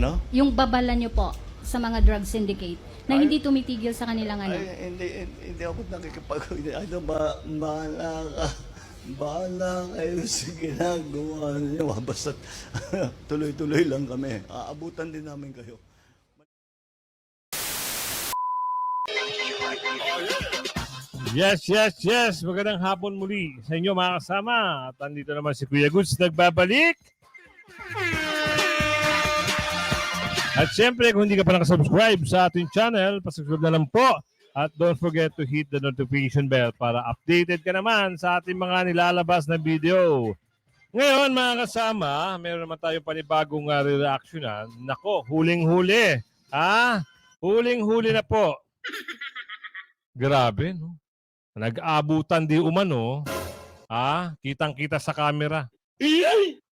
No? Yung babala nyo po sa mga drug syndicate na Ay. hindi tumitigil sa kanilang ano. Ay, hindi, hindi, hindi ako nakikipag... Ano ba, bahala ka. Bahala kayo sa ginagawa niyo. Basta tuloy-tuloy lang kami. Aabutan din namin kayo. Yes, yes, yes. Magandang hapon muli sa inyo mga kasama. At andito naman si Kuya Goods nagbabalik. At syempre, kung hindi ka pa nakasubscribe sa ating channel, pasubscribe na lang po. At don't forget to hit the notification bell para updated ka naman sa ating mga nilalabas na video. Ngayon, mga kasama, meron naman tayong panibagong uh, reactionan. Nako, huling-huli. Ha? Huling-huli na po. Grabe, no? Nag-abutan di umano. Ah, kitang-kita sa camera.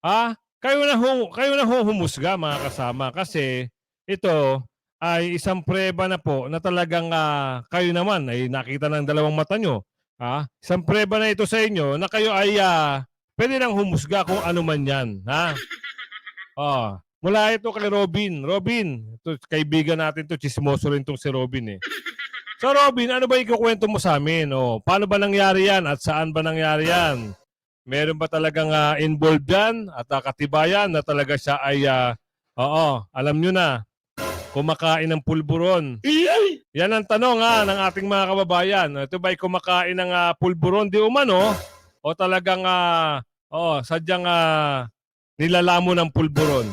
Ah, kayo na ho, kayo na ho humusga mga kasama kasi ito ay isang preba na po na talagang ah, kayo naman ay nakita ng dalawang mata nyo. Ah, isang preba na ito sa inyo na kayo ay ah, pwede nang humusga kung ano man yan. Ha? Oh, mula ito kay Robin. Robin, ito, kaibigan natin to, chismoso rin tong si Robin eh. So Robin, ano ba ikukwento mo sa amin? O, paano ba nangyari yan at saan ba nangyari yan? Meron ba talagang ah, involved yan at uh, katibayan na talaga siya ay, ah, oo, alam nyo na, kumakain ng pulburon. Yan ang tanong ha, ng ating mga kababayan. Ito ba ay kumakain ng ah, pulburon di umano o talagang ah, oo, sadyang ah, nilalamo ng pulburon?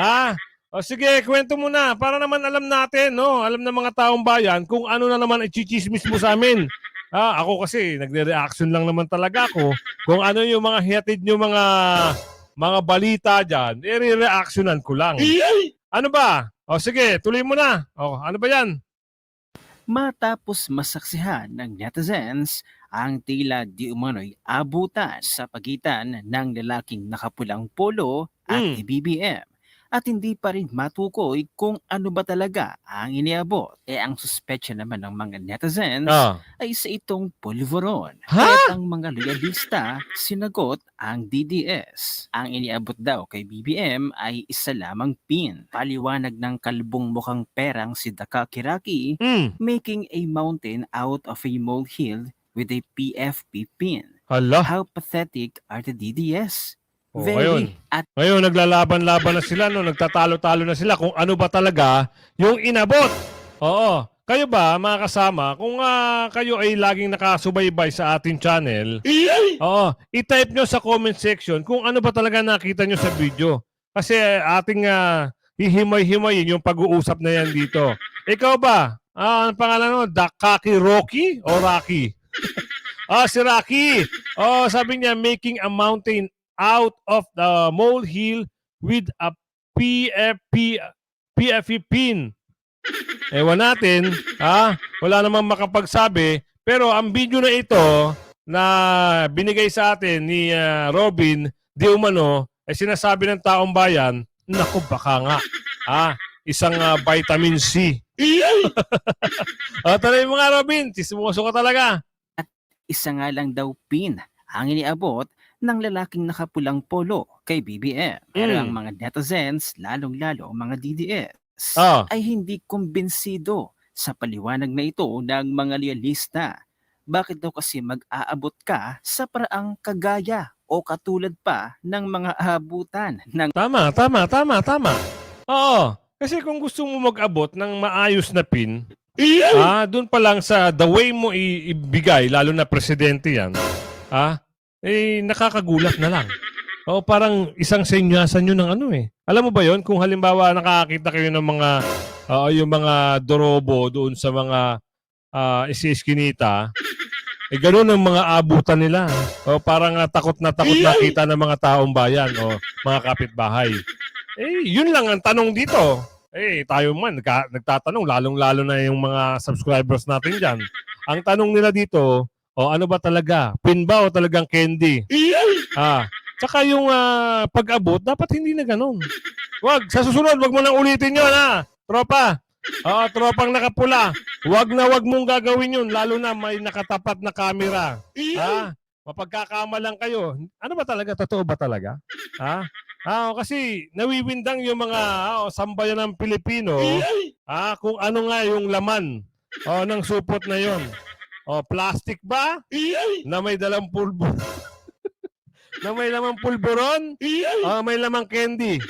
ha? O sige, kwento mo na. Para naman alam natin, no? Alam ng mga taong bayan kung ano na naman i-chismis mo sa amin. Ah, ako kasi nagre-reaction lang naman talaga ako. Kung ano yung mga hihatid nyo mga mga balita diyan, i-reactionan ko lang. Ano ba? O sige, tuloy mo na. O, ano ba 'yan? matapos masaksihan ng netizens ang tila di umano'y abutan sa pagitan ng lalaking nakapulang polo at Mm. BBM at hindi pa rin matukoy kung ano ba talaga ang iniabot. E ang suspetsya naman ng mga netizens Ah. ay sa itong pulveron. Ha? Kaya't ang mga loyalista sinagot ang DDS. Ang iniabot daw kay BBM ay isa lamang pin. Paliwanag ng kalbong mukhang perang si Daka Kiraki Mm. making a mountain out of a molehill with a PFP pin. Hala. How pathetic are the DDS? Oh, ngayon. At Ngayon, naglalaban-laban na sila, no? nagtatalo-talo na sila kung ano ba talaga yung inabot. Oo. Kayo ba, mga kasama, kung ah, kayo ay laging nakasubaybay sa ating channel, oo, i-type nyo sa comment section kung ano ba talaga nakita nyo sa video. Kasi ah, ating uh, hihimay-himayin yung pag-uusap na yan dito. Ikaw ba? Ah, ang pangalan mo? Dakaki Rocky o Rocky? ah, si Rocky. Oh, sabi niya, making a mountain out of the molehill with a PFP PFP pin. Ewan natin, ha? Wala namang makapagsabi. Pero ang video na ito na binigay sa atin ni ah, Robin Di Umano ay sinasabi ng taong bayan, naku baka nga, ha? Isang ah, vitamin C. o, talay mo nga Robin, sismoso ka talaga. isa nga lang daw pin ang iniabot ng lalaking nakapulang polo kay BBM. Pero Mm. ang mga netizens, lalong-lalo ang mga DDS, Ah. ay hindi kumbinsido sa paliwanag na ito ng mga loyalista. Bakit daw kasi mag-aabot ka sa paraang kagaya o katulad pa ng mga abutan ng Tama, tama, tama, tama. Oo. Kasi kung gusto mo mag-abot ng maayos na pin, ah, doon pa lang sa the way mo ibigay, lalo na presidente yan, ah, eh, nakakagulat na lang. O parang isang senyasan yun ng ano eh. Alam mo ba yon kung halimbawa nakakita kayo ng mga, ah, yung mga dorobo doon sa mga uh, isiskinita, eh ganun ang mga abutan nila. O parang ah, takot na takot nakita ng mga taong bayan o mga kapitbahay. Eh, yun lang ang tanong dito. Eh, tayo man, nagtatanong, lalong-lalo na yung mga subscribers natin dyan. Ang tanong nila dito, o ano ba talaga? Pin ba o talagang candy? Ah, tsaka yung ah, pag-abot, dapat hindi na ganun. Wag, sa susunod, wag mo nang ulitin yun, ha? Tropa. Oo, tropang nakapula. Wag na wag mong gagawin yun, lalo na may nakatapat na camera. Ha? Mapagkakamalang kayo. Ano ba talaga? Totoo ba talaga? Ha? Ah, kasi nawiwindang yung mga ah, sambayan ng Pilipino ah, kung ano nga yung laman oh, ng supot na yon. Oh, plastic ba? Na may dalang pulbo. na may lamang pulburon? Oh, may lamang candy.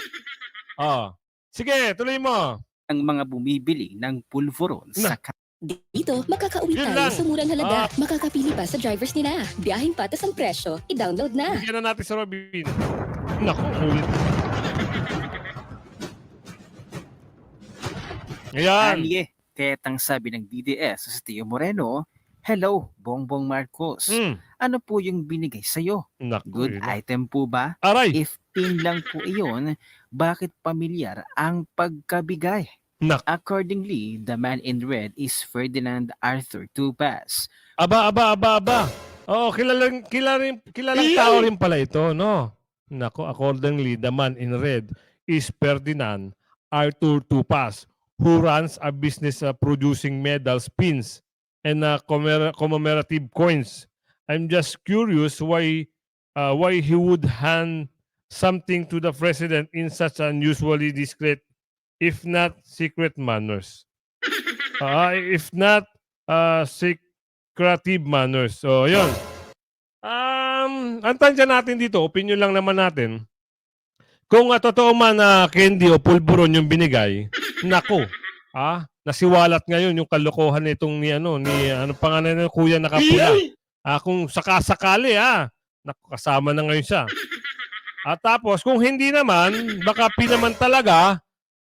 Oh. Sige, tuloy mo. ang mga bumibili ng pulveron sa Dito, makakauwi Yun tayo lang. sa murang halaga. Ah. Makakapili pa sa drivers nila. Biyahing patas ang presyo. I-download na. Bigyan na natin sa Robin. Naku, ulit. Ayan. Kalye. Tetang sabi ng DDS sa Tio Moreno, Hello, Bongbong Marcos. Mm. Ano po yung binigay sa'yo? Naku, Good yun. item po ba? Aray. If pin lang po iyon, bakit pamilyar ang pagkabigay? Nak. Accordingly, the man in red is Ferdinand Arthur Tupas. Aba, aba, aba, aba. Oo, kilalang, kilalang, kilalang tao rin pala ito, no? Nako, accordingly, the man in red is Ferdinand Arthur Tupas, who runs a business uh, producing medals, pins, and uh, commemora- commemorative coins. I'm just curious why uh, why he would hand something to the president in such unusually discreet, if not secret manners. Uh, if not uh, secretive manners. So, yun. Um, ang tansya natin dito, opinion lang naman natin. Kung uh, totoo man na candy o pulburon yung binigay, nako, ah, nasiwalat ngayon yung kalokohan nitong ni ano, ni ano pangalan ng kuya nakapula. Ah, kung sakasakali ah, nako, kasama na ngayon siya. At tapos, kung hindi naman, baka pinaman talaga,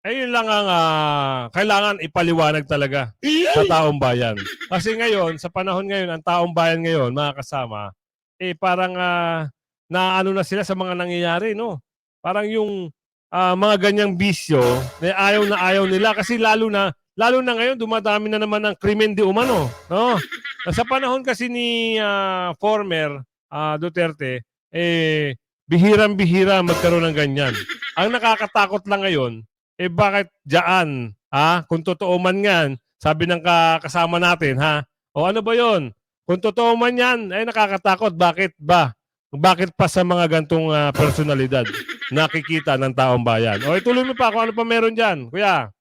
ayun lang ang ah, kailangan ipaliwanag talaga sa taong bayan. Kasi ngayon, sa panahon ngayon, ang taong bayan ngayon, mga kasama, eh parang ah, naano na sila sa mga nangyayari, no? Parang yung ah, mga ganyang bisyo, na ayaw na ayaw nila kasi lalo na lalo na ngayon dumadami na naman ng krimen di umano, no? Sa panahon kasi ni ah, former ah, Duterte, eh bihirang-bihira magkaroon ng ganyan. Ang nakakatakot lang ngayon, eh bakit diyan, ha? Kung totoo man yan, sabi ng ka- kasama natin, ha? O ano ba yon? Kung totoo man yan, ay nakakatakot. Bakit ba? Bakit pa sa mga gantong ah, personalidad nakikita ng taong bayan? O ituloy mo pa kung ano pa meron dyan, kuya.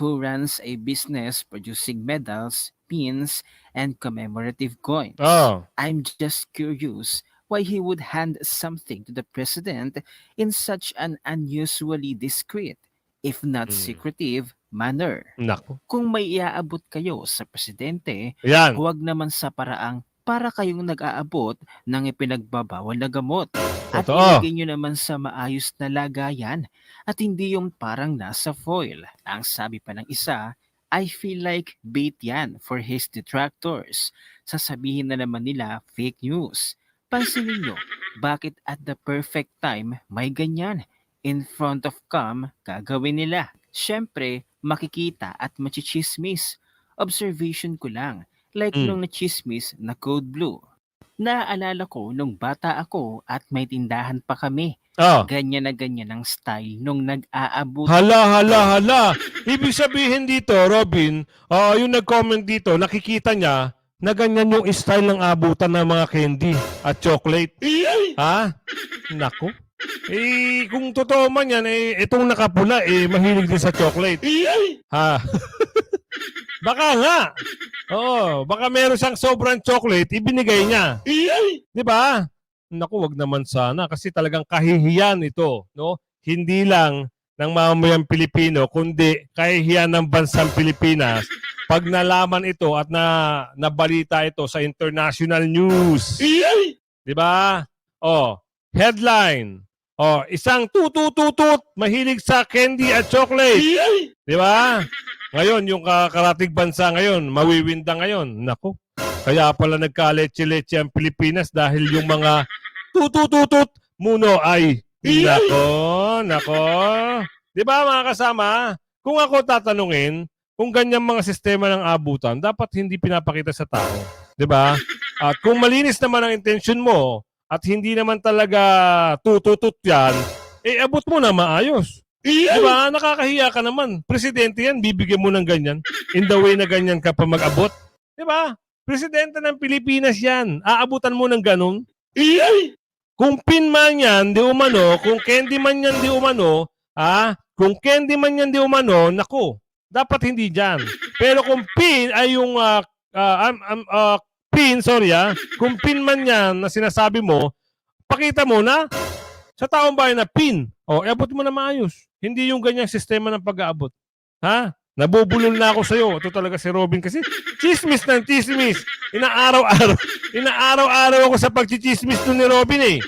who runs a business producing medals, pins, and commemorative coins. Oh, I'm just curious why he would hand something to the president in such an unusually discreet, if not Hmm. secretive, manner. nako. Kung may iaabot kayo sa presidente, Yan. huwag naman sa paraang para kayong nag-aabot ng ipinagbabawal na gamot. At Totoo. ilagay nyo naman sa maayos na lagayan at hindi yung parang nasa foil. Ang sabi pa ng isa, I feel like bait yan for his detractors. Sasabihin na naman nila fake news. Pansinin nyo, bakit at the perfect time may ganyan? In front of cam, gagawin nila. Siyempre, makikita at machichismis. Observation ko lang, like Mm. nung nachismis na code blue. Naaalala ko nung bata ako at may tindahan pa kami. Oh. Ganyan na ganyan ang style nung nag-aabot. Hala, hala, hala. Ibig sabihin dito, Robin, ah, yung nag-comment dito, nakikita niya na ganyan yung style ng abutan ng mga candy at chocolate. Ha? Nako. Eh, kung totoo man yan, eh, itong nakapula, eh, mahilig din sa chocolate. Ha? Baka nga. Oo, baka meron siyang sobrang chocolate, ibinigay niya. Di ba? Naku, wag naman sana kasi talagang kahihiyan ito, no? Hindi lang ng mamamayang Pilipino, kundi kahihiyan ng bansang Pilipinas pag nalaman ito at na nabalita ito sa international news. Di ba? Oh, headline. Oh, isang tutututut mahilig sa candy at chocolate. Di ba? Ngayon, yung kakaratig bansa ngayon, mawiwinda ngayon. Nako. Kaya pala nagka-leche-leche ang Pilipinas dahil yung mga tutututut muno ay nako, nako. Di ba mga kasama? Kung ako tatanungin, kung ganyan mga sistema ng abutan, dapat hindi pinapakita sa tao. Di ba? At kung malinis naman ang intention mo at hindi naman talaga tututut yan, eh abot mo na maayos. Di ba? Nakakahiya ka naman. Presidente yan, bibigyan mo ng ganyan. In the way na ganyan ka pa mag-abot. Di ba? Presidente ng Pilipinas yan. Aabutan mo ng ganun. Kung pin man yan, di umano, kung candy man yan, di umano, ah, kung candy man yan, di umano, nako, dapat hindi dyan. Pero kung pin ay yung, ah, ah, am- am- ah, pin, sorry ah, kung pin man yan na sinasabi mo, pakita mo na sa taong bayan na pin. O, abot mo na maayos. Hindi yung ganyang sistema ng pag-aabot. Ha? Nabubulol na ako sa'yo. Ito talaga si Robin kasi chismis ng chismis. Inaaraw-araw. Inaaraw-araw ako sa pagchichismis ni Robin eh.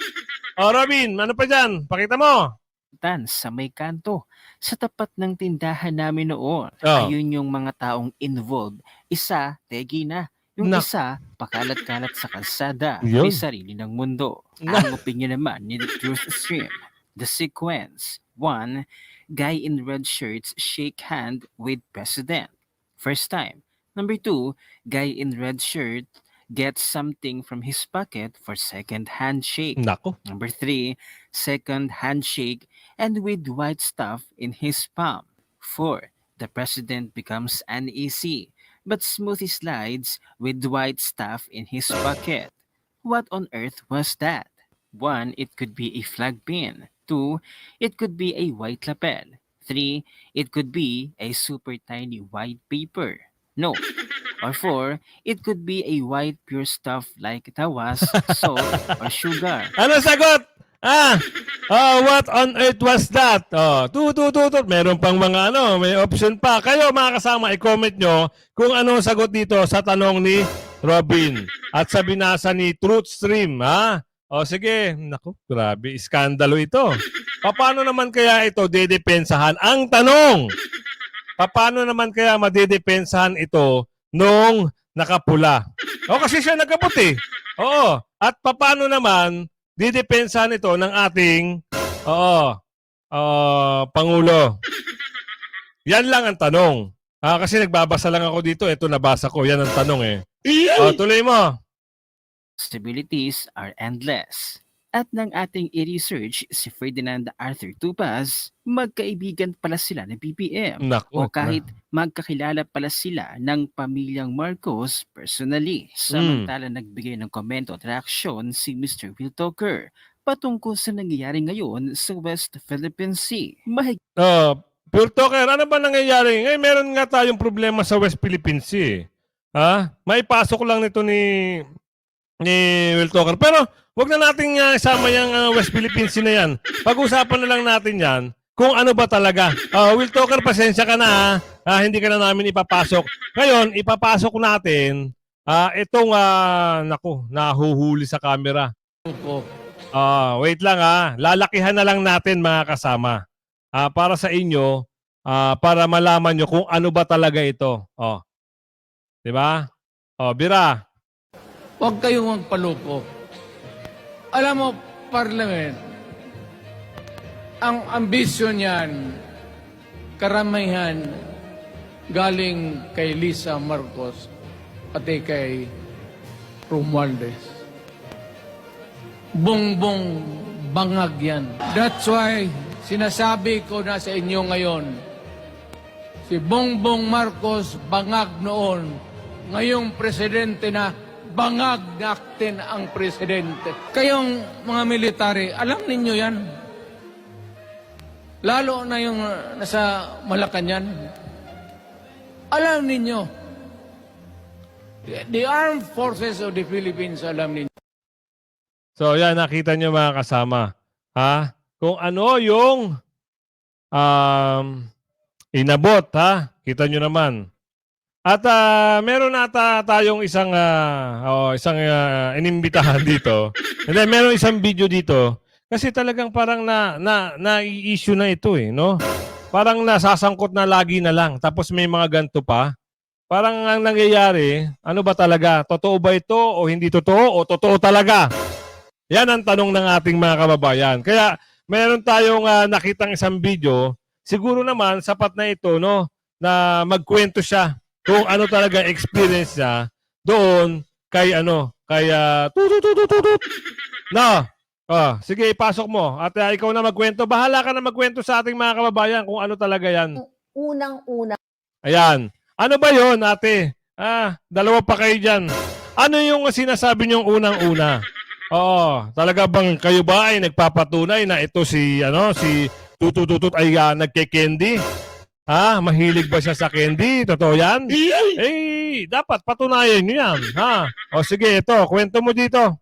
O Robin, ano pa dyan? Pakita mo. tan sa may kanto. Sa tapat ng tindahan namin noon, Oh. ayun yung mga taong involved. Isa, tegi na. Yung Nak- isa, pakalat-kalat sa kalsada. Yun. May sarili ng mundo. Na- Ang opinion naman ni The Truth Stream. The sequence. One, guy in red shirts shake hand with president. First time. Number two, guy in red shirt gets something from his pocket for second handshake. Nako. Number three, second handshake and with white stuff in his palm. Four, the president becomes uneasy, but smoothly slides with white stuff in his pocket. What on earth was that? One, it could be a flag pin. Two, it could be a white lapel. Three, it could be a super tiny white paper. No. Or four, it could be a white pure stuff like tawas, salt, or sugar. Ano sagot? Ah, oh, what on earth was that? Oh, tu tu tu tu. Meron pang mga ano, may option pa. Kayo mga kasama, i-comment nyo kung anong sagot dito sa tanong ni Robin at sa binasa ni Truth Stream, ha? O sige, naku, grabe, iskandalo ito. Paano naman kaya ito dedepensahan? Ang tanong, paano naman kaya madedepensahan ito nung nakapula? O kasi siya nagkabot eh. Oo. At paano naman didepensahan ito ng ating oo, ah, Pangulo? Yan lang ang tanong. Ah, kasi nagbabasa lang ako dito. Ito nabasa ko. Yan ang tanong eh. O, tuloy mo. possibilities are endless. At ng ating i-research si Ferdinand Arthur Tupaz, magkaibigan pala sila ng BBM. Naku. O kahit magkakilala pala sila ng pamilyang Marcos personally. Samantala nagbigay ng komento at reaksyon si Mr. Will Tucker patungkol sa nangyayari ngayon sa West Philippine Sea. Mahigit Oh, Pure Talker, ano ba nangyayari? Ngayon, meron nga tayong problema sa West Philippine Sea. Ha? Maipasok lang nito ni ni Will Talker. Pero, wag na natin uh, isama yung ah, West Philippine Sea na yan. Pag-usapan na lang natin yan kung ano ba talaga. Ah, Will Talker, pasensya ka na ha. Ah, hindi ka na namin ipapasok. Ngayon, ipapasok natin ah itong, ah, naku, nahuhuli sa camera. Ah, wait lang ha. Lalakihan na lang natin mga kasama. Ah, para sa inyo, ah, para malaman nyo kung ano ba talaga ito. Oh. 'Di ba? Oh, Bira. Huwag kayong magpaloko. Alam mo, Parliament, ang ambisyon niyan, karamihan galing kay Lisa Marcos pati kay Romualdez. Bongbong bangag yan. That's why sinasabi ko na sa inyo ngayon, si Bongbong Marcos bangag noon, ngayong presidente na bangag natin ang presidente. Kayong mga military, alam ninyo yan. Lalo na yung uh, nasa Malacanang. Alam ninyo. The armed forces of the Philippines, alam ninyo. So, yan nakita nyo mga kasama. Ha? Kung ano yung um, inabot, ha? Kita nyo naman. At ah, meron ata tayong isang ah, oh, isang ah, inimbitahan dito. And then meron isang video dito kasi talagang parang na na na-issue na ito eh, no? Parang nasasangkot na lagi na lang. Tapos may mga ganto pa. Parang ang nangyayari, ano ba talaga? Totoo ba ito o hindi totoo o totoo talaga? Yan ang tanong ng ating mga kababayan. Kaya meron tayong ah, nakitang isang video, siguro naman sapat na ito no na magkwento siya kung ano talaga experience niya doon kay ano, kay uh, tututututut. Na. Ah, sige, ipasok mo. At ah, ikaw na magkwento. Bahala ka na magkwento sa ating mga kababayan kung ano talaga yan. unang-una Ayan. Ano ba yon ate? Ah, dalawa pa kayo dyan. Ano yung sinasabi niyong unang-una? Oo, talaga bang kayo ba ay nagpapatunay na ito si ano si Tutututut ay uh, nagke-candy? Ha? Mahilig ba siya sa candy? Totoo yan? Eh, dapat patunayan niyo yan. Ha? O sige, ito, kwento mo dito.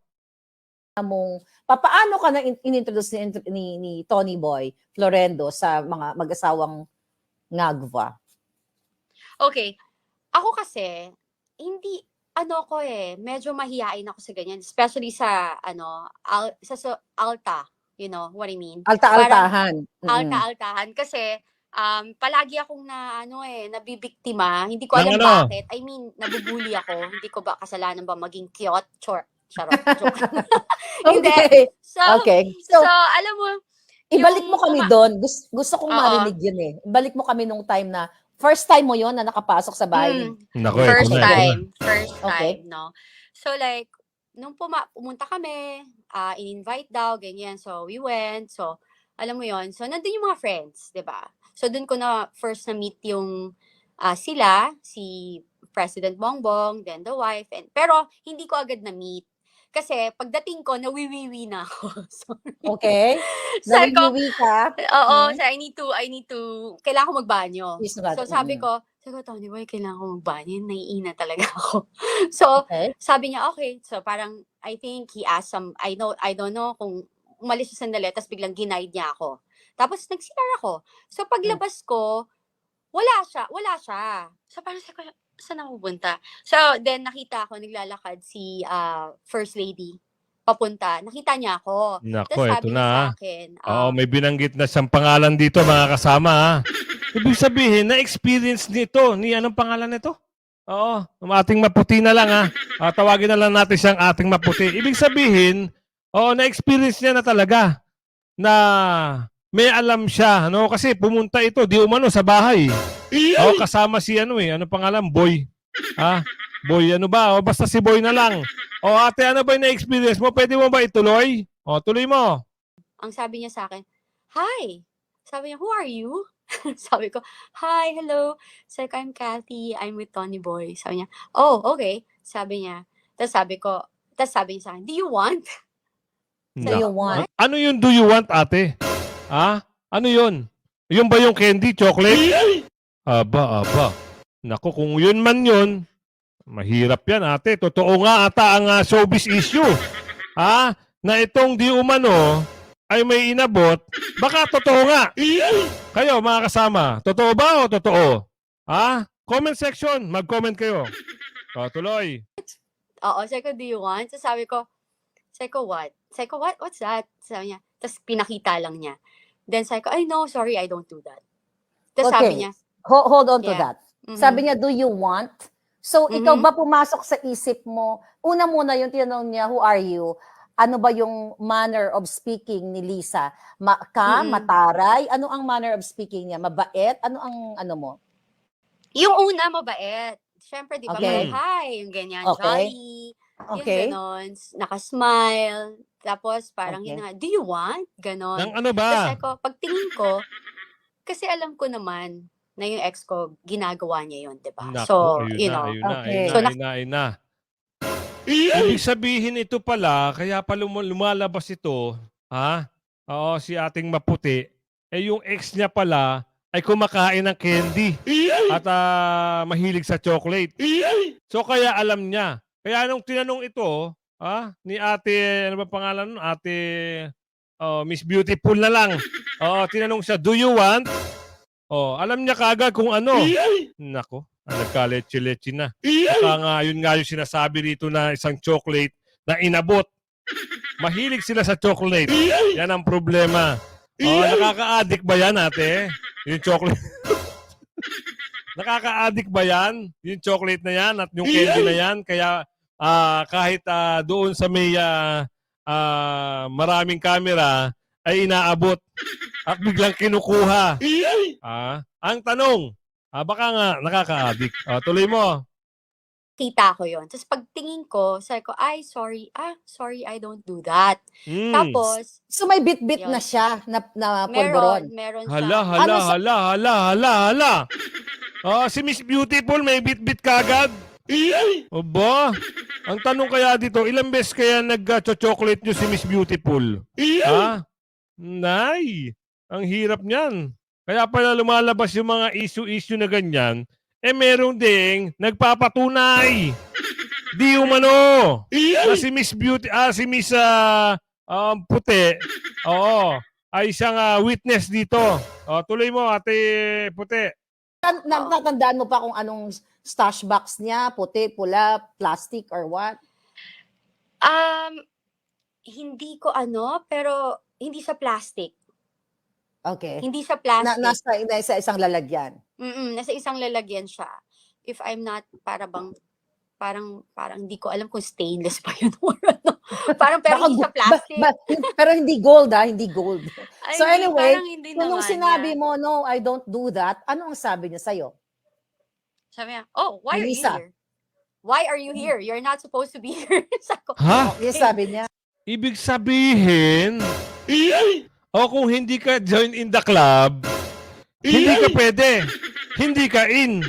mong papaano ka na in- inintroduce ni, ni, ni Tony Boy Florendo sa mga mag-asawang ngagva? Okay. Ako kasi, hindi, ano ko eh, medyo mahihain ako sa ganyan. Especially sa, ano, al, sa, sa alta. You know what I mean? Alta-altahan. Mm. Alta-altahan. Kasi, um, palagi akong na, ano eh, nabibiktima. Hindi ko alam ano? bakit. I mean, nabubuli ako. Hindi ko ba kasalanan ba maging cute? Chor, charot. Joke. Hindi. Okay. So, Okay. so, So, alam mo, ibalik mo kami kuma- doon. Gusto, gusto kong Oo. marinig yun eh. Ibalik mo kami nung time na first time mo yon na nakapasok sa bahay. mm, Nako, First ito na, ito na. time. First Okay. time, no? So like, nung puma- pumunta kami, ah, in-invite daw, ganyan. So we went. So, alam mo yon So, nandun yung mga friends, di ba? So, dun ko na first na-meet yung ah, sila, si President Bongbong, then the wife. And, pero, hindi ko agad na-meet. Kasi, pagdating ko, nawiwiwi na ako. so, Okay? Nariwiwi ka. oo, Mhm. so I need to, I need to, kailangan ko magbanyo. So sabi ko, sabi ko, Tony Boy, kailangan ko magbanyo. Naiina talaga ako. so, Okay. sabi niya, okay. So parang, I think he asked some, I know, I don't know kung umalis siya sandali, tapos biglang ginaid niya ako. Tapos nag-CR ako. So paglabas ko, wala siya, wala siya. So parang sabi ko, saan ako pupunta? So then nakita ko, naglalakad si ah, First Lady papunta. Nakita niya ako. Nako, Tapos ito sabi na. niya sa akin, Oo, ah, may binanggit na siyang pangalan dito mga kasama ha. Ibig sabihin, na-experience nito, ni anong pangalan nito? Oo, ang ating maputi na lang ha. Ah, tawagin na lang natin siyang ating maputi. Ibig sabihin, oo, na-experience niya na talaga na may alam siya, no? Kasi pumunta ito, di umano sa bahay. Oo, kasama si ano eh, ano pangalan? Boy. Ha? Boy, ano ba? O basta si Boy na lang. O ate, ano ba yung na-experience mo? Pwede mo ba ituloy? O, tuloy mo. ang sabi niya sa akin, Hi! Sabi niya, who are you? sabi ko, Hi, hello. Sabi ko, I'm Kathy. I'm with Tony Boy. Sabi niya, oh, okay. Sabi niya, tapos sabi ko, tapos sabi niya sa akin, do you want? Do you want? Ano yung do you want, ate? Ha? Ano yun? Yun ba yung candy, chocolate? Aba, aba. Naku, kung yun man yun, mahirap yan, ate. Totoo nga ata ang ah, showbiz issue. Ha? Na itong di umano ay may inabot, baka totoo nga. Kayo, mga kasama, totoo ba o totoo? Ha? Comment section, mag-comment kayo. O, tuloy. Oo, sabi ko, do you want? So sabi ko, sabi ko, what? Sabi ko, what? What's that? Sabi niya, tapos pinakita lang niya. Then sabi ko, ay no, sorry, I don't do that. Tapos sabi Okay. niya, Ho- hold on to Yeah. that. mhm. Sabi niya, do you want? So, ikaw Mhm. ba pumasok sa isip mo? Una muna yung tinanong niya, who are you? Ano ba yung manner of speaking ni Lisa? Ma ka, Mhm. mataray? Ano ang manner of speaking niya? Mabait? Ano ang ano mo? Yung una, mabait. Siyempre, di ba, Okay. hi, yung ganyan, Okay. jolly. Okay. Yung ganon, nakasmile. Tapos parang Okay. yun na, do you want? Ganon. Nang ano ba? sabi ko, pagtingin ko, kasi alam ko naman na yung ex ko, ginagawa niya yun, di ba? Naku, So, ayun you na, know. ayun na, Okay. ayun na, So, ayun na, ayun na. Ibig sabihin ito pala, kaya pa lum- lumalabas ito, ha? Oo, si ating maputi, eh yung ex niya pala ay kumakain ng candy at ah, mahilig sa chocolate. So kaya alam niya. Kaya nung tinanong ito, ha, ni ate, ano ba pangalan nun? Ate oh, Miss Beautiful na lang. Oo, tinanong siya, do you want? Oh, alam niya kagad kung ano. Nako, ah, nagka-leche-leche na. Baka nga, yun nga yung sinasabi rito na isang chocolate na inabot. Mahilig sila sa chocolate. Yan ang problema. Oh, nakaka-addict ba yan, ate? Yung chocolate. nakaka-addict ba yan? Yung chocolate na yan at yung candy na yan? Kaya ah, kahit ah, doon sa may ah, ah, maraming camera ay inaabot at biglang kinukuha. Ah, ang tanong, ah, baka nga nakaka-addict. Ah, tuloy mo. Kita ko yon Tapos pagtingin ko, sabi ko, ay, sorry, ah, sorry, I don't do that. Hmm. Tapos, So, may bit-bit Yun. na siya na, na meron, polvoron. meron siya. Hala, hala, Ano sa- hala, hala, hala, hala. Oh, si Miss Beautiful may bit-bit kagad. Oba. Ang tanong kaya dito, ilang beses kaya nag-chocolate nyo si Miss Beautiful? Ha? Nay, ang hirap niyan. Kaya pala lumalabas yung mga issue-issue na ganyan, eh merong ding nagpapatunay. Di umano. Na si Miss Beauty, ah, si Miss ah, um, Puti, oo, ay isang ah, witness dito. O, tuloy mo, ate Puti. Na- natandaan mo pa kung anong stash box niya, puti, pula, plastic, or what? Um, hindi ko ano, pero hindi sa plastic. Okay. Hindi sa Na, plastic. nasa, nasa isang lalagyan. Mm, nasa isang lalagyan siya. If I'm not, para bang, parang, parang hindi ko alam kung stainless pa yun or ano. Parang pero Baka hindi sa plastic. ba- ba- pero hindi gold ah, hindi gold. Ay, so hindi, anyway, hindi Kung nung sinabi niya. mo, no, I don't do that, ano ang sabi niya sa'yo? Sabi niya, oh, why are you here? Why are you here? You're not supposed to be here. Sabi ko, Ha? Yes, sabi niya. Ibig sabihin, o kung hindi ka join in the club, hindi ka pwede. Hindi ka in.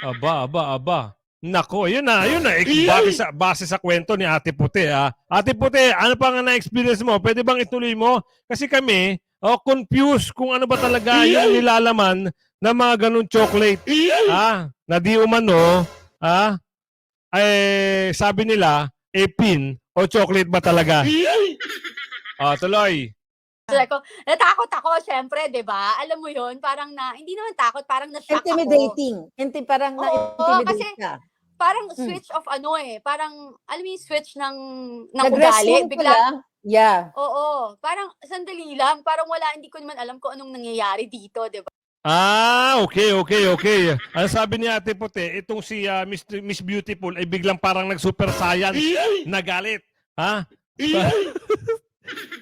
Aba, aba, aba. Nako, yun na, yun na. Eh, Base sa, base sa kwento ni Ate Puti, ha? Ate Puti, ano pa nga na-experience mo? Pwede bang ituloy mo? Kasi kami, oh, confused kung ano ba talaga yung nilalaman ng mga ganun chocolate. Ha? Na di umano, ha? Eh, sabi nila, eh, pin o chocolate ba talaga? Ah, tuloy. sabi ko, natakot ako, syempre, di ba? Alam mo yun, parang na, hindi naman takot, parang na-shock ako. Intimidating. Inti, parang Oo, na-intimidate kasi- ka. Parang Hmm. switch of ano eh, parang, alam mo yung switch ng, ng ugali. Bigla. Yeah. oo, parang sandali lang, parang wala, hindi ko naman alam kung anong nangyayari dito, di ba? Ah, okay, okay, okay. Ang sabi ni Ate Puti, itong si ah, Miss, Miss Beautiful ay biglang parang nag-super science, nagalit. Ha?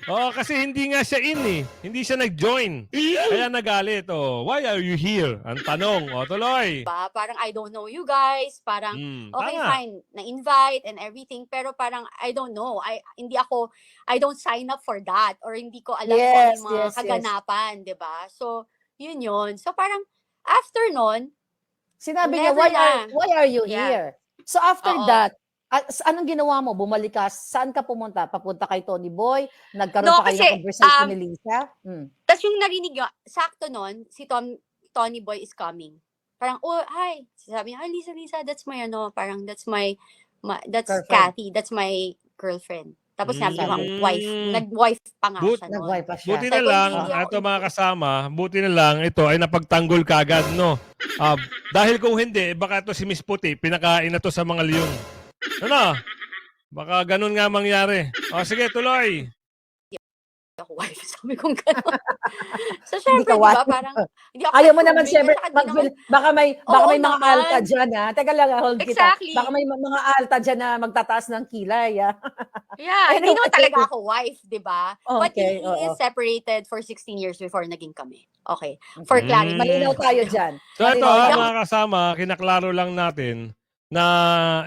oh, kasi hindi nga siya in eh. Hindi siya nag-join. Kaya nagalit. Oh, why are you here? Ang tanong. Oh, tuloy. Diba? Parang I don't know you guys, parang Hmm, okay tama. fine, na-invite and everything, pero parang I don't know, I hindi ako I don't sign up for that or hindi ko alam kung ano Yes, yung mga yes, yes. kaganapan, 'di ba? So, yun yun. So parang after nun, Sinabi niya, Never why are, na. why are you Yeah. here? So after Oo. that, anong ginawa mo? Bumalik ka? Saan ka pumunta? Papunta kay Tony Boy? Nagkaroon No, pa kayo kasi, ng conversation um, ni Lisa? Hmm. tas yung narinig, ko, sakto nun, si Tom, Tony Boy is coming. Parang, oh, hi. Sabi niya, ah, Lisa, Lisa, that's my, ano, parang, that's my, my that's Girlfriend. Kathy, that's my girlfriend. Tapos sabi niya, Mm. wife. Nag-wife pa nga But- siya. Nag-wife pa siya. Buti na lang, ito mga kasama, buti na lang, ito ay napagtanggol kagad, no? Ah, dahil kung hindi, baka ito si Miss Puti, pinakain na to sa mga leon. Ano? Baka ganun nga mangyari. O sige, tuloy. ako wife. Sabi kong gano'n. so, Hindi syempre, ka di ba, wife. parang, hindi ako Ayaw mo naman saka di mag, naman- baka may, baka Oo may mga naman. alta dyan ha. Teka lang, hold kita. Exactly. Baka may ma- mga alta dyan na magtataas ng kilay ha. Yeah, hindi naman talaga ako wife, di ba? But Okay, he, he is separated for 16 years before naging kami. Okay. For Mm. clarity. Malinaw tayo dyan. So ito Malinaw ha, tayo. mga kasama, kinaklaro lang natin na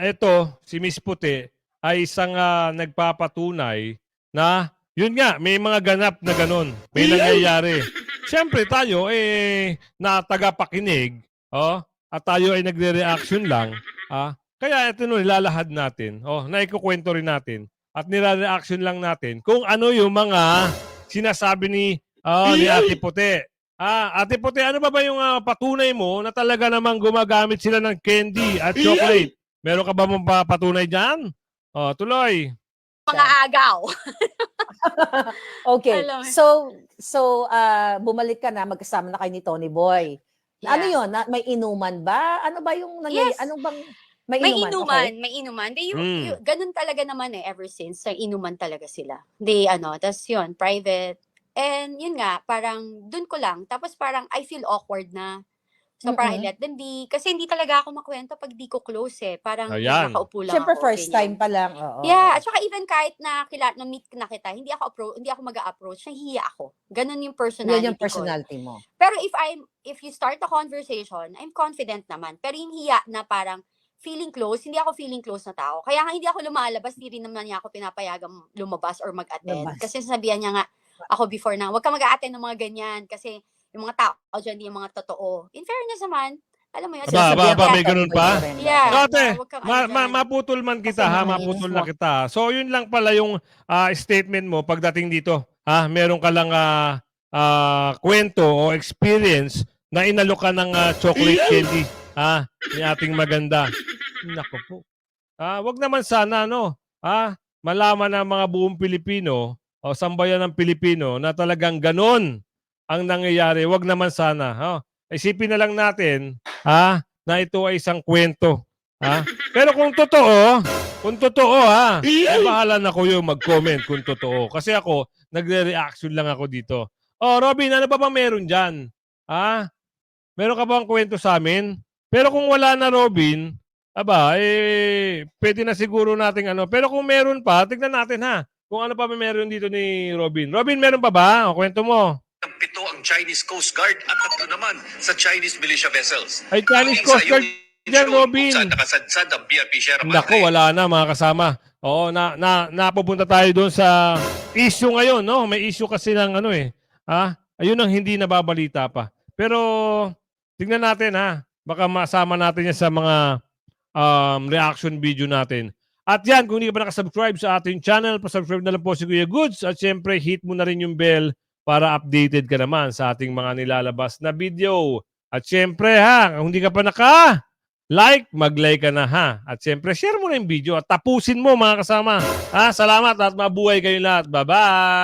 ito, si Miss Puti, ay isang ah, nagpapatunay na yun nga, may mga ganap na ganun. May nangyayari. Siyempre tayo, eh, na tagapakinig, oh, at tayo ay nagre-reaction lang, ah, kaya ito no, nilalahad natin, oh, naikukwento rin natin, at nire-reaction lang natin kung ano yung mga sinasabi ni, oh, ni Ate Puti. Ah, Ate Puti, ano ba ba yung ah, patunay mo na talaga namang gumagamit sila ng candy at chocolate? Meron ka ba mong pa- patunay dyan? Oh, tuloy. Mga agaw. Okay. Alam mo. So, so ah, bumalik ka na, magkasama na kayo ni Tony Boy. Ano Yeah. yun? Na, may inuman ba? Ano ba yung nangyay? Yes. Anong bang may May inuman? inuman, Okay. may inuman. They, you, Mm. you- ganun talaga naman eh, ever since. Sa inuman talaga sila. They, ano, tas yun, private. And yun nga, parang dun ko lang. Tapos parang I feel awkward na. So parang I let them be. Kasi hindi talaga ako makwento pag di ko close eh. Parang Ayan. nakaupo lang Siyempre ako. first ganyan. time pa lang. Oo. Yeah, at saka even kahit na kila na meet na kita, hindi ako appro- hindi ako mag-approach, nahihiya ako. Ganun yung personality Yun yung ko. personality mo. Pero if I'm if you start a conversation, I'm confident naman. Pero yung hiya na parang feeling close, hindi ako feeling close na tao. Kaya nga hindi ako lumalabas, hindi rin naman niya ako pinapayagang lumabas or mag-attend. Lumabas. Kasi sabihan niya nga ako before na, huwag ka mag-attend ng mga ganyan kasi yung mga tao dyan, hindi yung mga totoo. In fairness naman, alam mo yun. Aba, aba, aba, may ganun Tony Boy pa? Yeah. Ate, ma- ma- maputol man kita Kasi ha, maputol na kita. So, yun lang pala yung ah, statement mo pagdating dito. Ha, meron ka lang ah, ah, kwento o experience na inalok ka ng ah, chocolate candy. Ha, ni ating maganda. Nako po. Ah, wag naman sana no. Ha, malaman ng mga buong Pilipino o sambayan ng Pilipino na talagang ganon ang nangyayari. Wag naman sana. Ha? Isipin na lang natin ha, na ito ay isang kwento. Ha? Pero kung totoo, kung totoo ha, eh, bahala na ko yung mag-comment kung totoo. Kasi ako, nagre-reaction lang ako dito. Oh, Robin, ano pa ba meron dyan? Ha? Meron ka bang kwento sa amin? Pero kung wala na, Robin, aba, eh, pwede na siguro nating ano. Pero kung meron pa, tignan natin ha. Kung ano pa ba meron dito ni Robin. Robin, meron pa ba? O, kwento mo. pito ang Chinese Coast Guard at tatlo naman sa Chinese militia vessels. Ay, Chinese sa Coast Guard yung issue Robin. Saan nakasadsad ang BRP Sierra Madre. Nako, wala na mga kasama. Oo, na, na napupunta tayo doon sa issue ngayon, no? May issue kasi ng ano eh. Ha? Ayun ang hindi nababalita pa. Pero tingnan natin ha. Baka masama natin yan sa mga um, reaction video natin. At yan, kung hindi ka pa nakasubscribe sa ating channel, pasubscribe na lang po si Kuya Goods. At syempre, hit mo na rin yung bell para updated ka naman sa ating mga nilalabas na video. At syempre ha, kung hindi ka pa naka like, mag-like ka na ha. At syempre, share mo na yung video at tapusin mo mga kasama. Ha, salamat at mabuhay kayo lahat. Bye-bye!